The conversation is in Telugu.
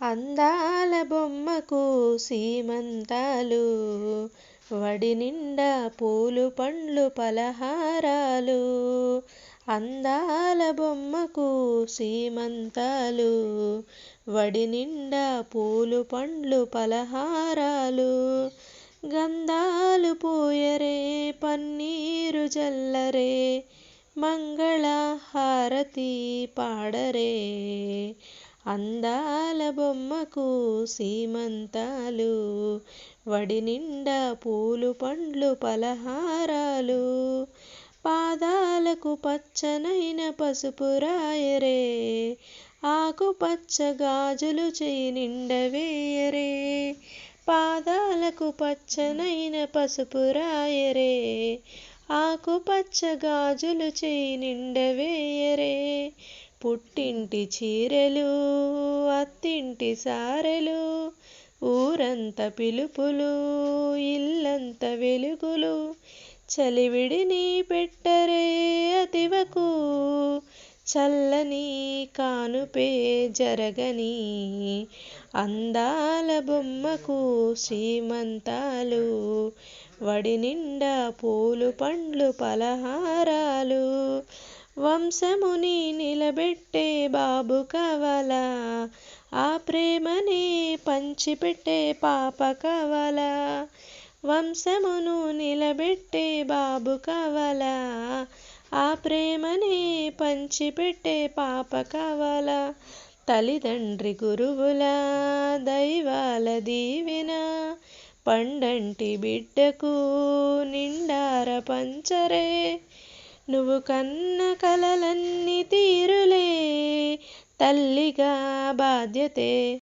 అందాల బొమ్మకు సీమంతాలు వడి నిండా పూలు పండ్లు పలహారాలు అందాల బొమ్మకు సీమంతాలు వడి నిండా పూలు పండ్లు పలహారాలు గంధాలు పూయరే పన్నీరు జల్లరే మంగళ హారతి పాడరే. అందాల బొమ్మకు సీమంతాలు వడి నిండా పూలు పండ్లు పలహారాలు. పాదాలకు పచ్చనైన పసుపు రాయరే ఆకుపచ్చ గాజులు చేయి నిండ వేయరే. పాదాలకు పచ్చనైన పసుపు రాయరే ఆకుపచ్చ గాజులు చేయి నిండ వేయరే. పుట్టింటి చీరెలు అత్తింటి సారెలు ఊరంత పిలుపులు ఇల్లంత వెలుగులు చలివిడిని పెట్టరే అతివకు చల్లని కానుపే జరగని అందాల బొమ్మకు శ్రీమంతాలు వడి నిండా పూలు పండ్లు పలహారాలు వంశముని నిలబెట్టే బాబు కవల ఆ ప్రేమని పంచిపెట్టే పాప కవల. వంశమును నిలబెట్టే బాబు కవల ఆ ప్రేమని పంచిపెట్టే పాప కవల. తల్లిదండ్రి గురువుల దైవాల దీవెన పండంటి బిడ్డకు నిండార పంచరే. నువ్వు కన్న కలలన్నీ తీరులే తల్లిగా బాధ్యతే.